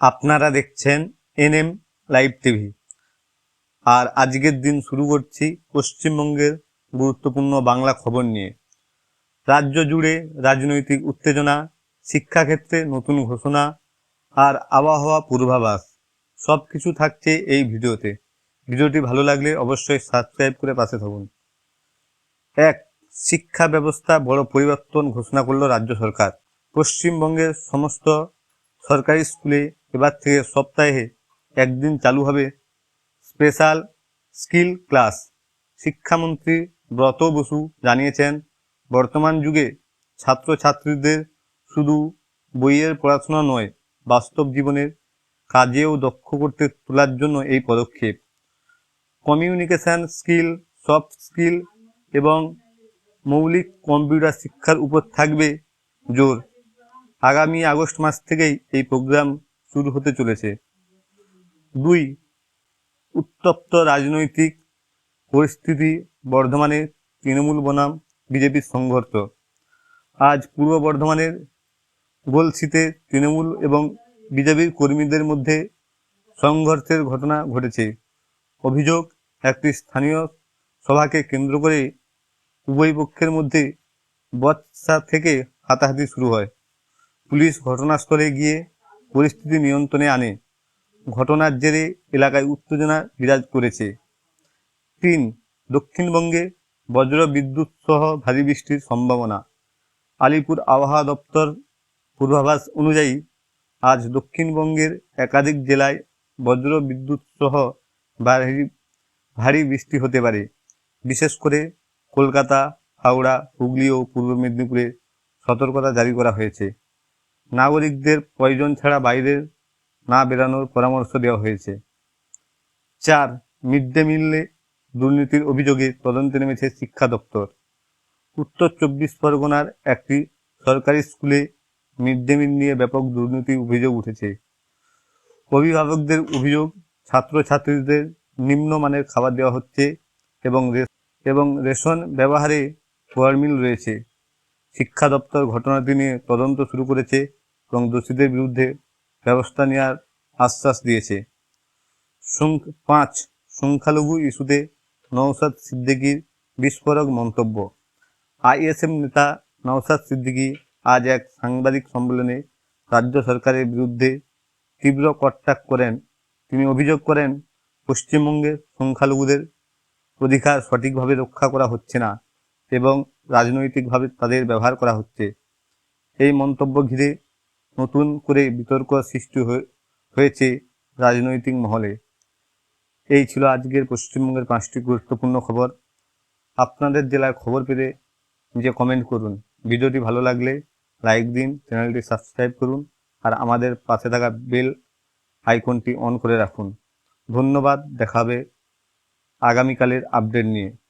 আপনারা দেখছেন NM live TV. আর আজকের দিন শুরু করছি পশ্চিমবঙ্গের গুরুত্বপূর্ণ বাংলা খবর নিয়ে। রাজ্য জুড়ে রাজনৈতিক উত্তেজনা, শিক্ষাক্ষেত্রে নতুন ঘোষণা আর আবহাওয়া পূর্বাভাস সব কিছু থাকছে এই ভিডিওতে। ভিডিওটি ভালো লাগলে অবশ্যই সাবস্ক্রাইব করে পাশে থাকুন। এক, শিক্ষা ব্যবস্থা বড় পরিবর্তন ঘোষণা করল রাজ্য সরকার। পশ্চিমবঙ্গের সমস্ত সরকারি স্কুলে এবার থেকে সপ্তাহে একদিন চালু হবে স্পেশাল স্কিল ক্লাস। শিক্ষামন্ত্রী ব্রত বসু জানিয়েছেন, বর্তমান যুগে ছাত্রছাত্রীদের শুধু বইয়ের পড়াশোনা নয়, বাস্তব জীবনের কাজেও দক্ষ করতে তোলার জন্য এই পদক্ষেপ। কমিউনিকেশন স্কিল, সফট স্কিল এবং মৌলিক কম্পিউটার শিক্ষার উপর থাকবে জোর। আগামী আগস্ট মাস থেকেই এই প্রোগ্রাম শুরু হতে চলেছে। দুই, উত্তপ্ত রাজনৈতিক পরিস্থিতি, বর্ধমানে তৃণমূল বনাম, বিজেপির সংঘর্ষ। আজ পূর্ব বর্ধমানের গোলসিতে তৃণমূল এবং বিজেপির কর্মীদের মধ্যে সংঘর্ষের ঘটনা ঘটেছে। অভিযোগ, একটি স্থানীয় সভাকে কেন্দ্র করে উভয় পক্ষের মধ্যে বৎসা থেকে হাতাহাতি শুরু হয়। পুলিশ ঘটনাস্থলে গিয়ে পরিস্থিতি নিয়ন্ত্রণে আনে। ঘটনার জেরে এলাকায় উত্তেজনা বিরাজ করেছে। তিন, দক্ষিণবঙ্গে বজ্র বিদ্যুৎ সহ ভারী বৃষ্টির সম্ভাবনা। আলিপুর আবহাওয়া দপ্তর পূর্বাভাস অনুযায়ী, আজ দক্ষিণবঙ্গের একাধিক জেলায় বজ্র বিদ্যুৎ সহ ভারী ভারী বৃষ্টি হতে পারে। বিশেষ করে কলকাতা, হাওড়া, হুগলি ও পূর্ব মেদিনীপুরে সতর্কতা জারি করা হয়েছে। নাগরিকদের প্রয়োজন ছাড়া বাইরে না বেরানোর পরামর্শ দেওয়া হয়েছে। চার, মিড ডে মিলে দুর্নীতির অভিযোগে তদন্তে নেমেছে শিক্ষা দপ্তর। উত্তর চব্বিশ পরগনার একটি সরকারি স্কুলে মিড ডে মিল নিয়ে ব্যাপক দুর্নীতির অভিযোগ উঠেছে। অভিভাবকদের অভিযোগ, ছাত্রছাত্রীদের নিম্নমানের খাবার দেওয়া হচ্ছে এবং এবং রেশন ব্যবহারে গরমিল রয়েছে। শিক্ষা দপ্তর ঘটনাটি নিয়ে তদন্ত শুরু করেছে এবং দোষীদের বিরুদ্ধে ব্যবস্থা নেওয়ার আশ্বাস দিয়েছে। পাঁচ, সংখ্যালঘু ইস্যুতে নওশাদ সিদ্দিকীর বিস্ফোরক মন্তব্য। আইএসএম নেতা নওশাদ সিদ্দিকী আজ এক সাংবাদিক সম্মেলনে রাজ্য সরকারের বিরুদ্ধে তীব্র কটাক্ষ করেন। তিনি অভিযোগ করেন পশ্চিমবঙ্গের সংখ্যালঘুদের অধিকার সঠিকভাবে রক্ষা করা হচ্ছে না এবং রাজনৈতিকভাবে তাদের ব্যবহার করা হচ্ছে। এই মন্তব্য ঘিরে নতুন করে বিতর্ক সৃষ্টি হয়ে- হয়েছে রাজনৈতিক মহলে। এই ছিল আজকের পশ্চিমবঙ্গের পাঁচটি গুরুত্বপূর্ণ খবর। আপনাদের জেলার খবর পেতে নিজে কমেন্ট করুন। ভিডিওটি ভালো লাগলে লাইক দিন চ্যানেলটি সাবস্ক্রাইব করুন, আর আমাদের পাশে থাকা বেল আইকনটি অন করে রাখুন। ধন্যবাদ, দেখাবে আগামীকালের আপডেট নিয়ে।